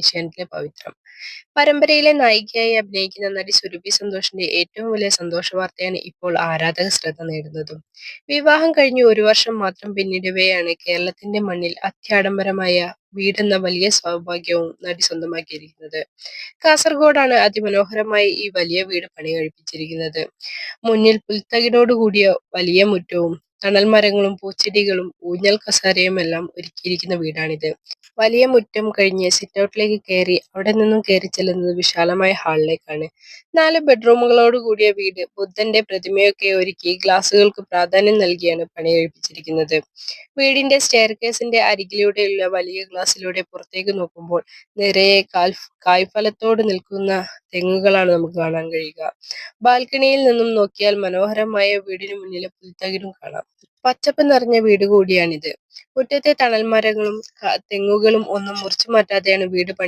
ഏഷ്യാനെറ്റിലെ പവിത്രം. പരമ്പരയിലെ നായികയായി അഭിനയിക്കുന്ന നടി സുരഭി സന്തോഷിന്റെ ഏറ്റവും വലിയ സന്തോഷ വാർത്തയാണ് ഇപ്പോൾ ആരാധക ശ്രദ്ധ നേടുന്നതും. വിവാഹം കഴിഞ്ഞ് ഒരു വർഷം മാത്രം പിന്നിടവെയാണ് കേരളത്തിന്റെ മണ്ണിൽ അത്യാഡംബരമായ വീടെന്ന വലിയ സൗഭാഗ്യവും നടി സ്വന്തമാക്കിയിരിക്കുന്നത്. കാസർഗോഡാണ് അതിമനോഹരമായി ഈ വലിയ വീട് പണി കഴിപ്പിച്ചിരിക്കുന്നത് മുന്നിൽ പുൽത്തകിടോടുകൂടിയ വലിയ മുറ്റവും തണൽ മരങ്ങളും പൂച്ചെടികളും ഊഞ്ഞൽ കസാരയും എല്ലാം ഒരുക്കിയിരിക്കുന്ന വീടാണിത്. വലിയ മുറ്റം കഴിഞ്ഞ് സിറ്റൗട്ടിലേക്ക് കയറി അവിടെ നിന്നും കയറി ചെല്ലുന്നത് വിശാലമായ ഹാളിലേക്കാണ്. നാല് ബെഡ്റൂമുകളോട് കൂടിയ വീട് ബുദ്ധന്റെ പ്രതിമയൊക്കെ ഒരുക്കി ഗ്ലാസുകൾക്ക് പ്രാധാന്യം നൽകിയാണ് പണി കഴിപ്പിച്ചിരിക്കുന്നത് വീടിന്റെ സ്റ്റെയർകേസിന്റെ അരികിലൂടെയുള്ള വലിയ ഗ്ലാസ്സിലൂടെ പുറത്തേക്ക് നോക്കുമ്പോൾ നിറയെ കാൽ കായ്ഫലത്തോട് നിൽക്കുന്ന തെങ്ങുകളാണ് നമുക്ക് കാണാൻ കഴിയുക. ബാൽക്കണിയിൽ നിന്നും നോക്കിയാൽ മനോഹരമായ വീടിന് മുന്നിലെ പുൽത്തകിടും കാണാം. പച്ചപ്പ് നിറഞ്ഞ വീട് കൂടിയാണിത്. മുറ്റത്തെ തണൽ മരങ്ങളും തെങ്ങുകളും ഒന്നും മുറിച്ചു മാറ്റാതെയാണ് വീട് പണി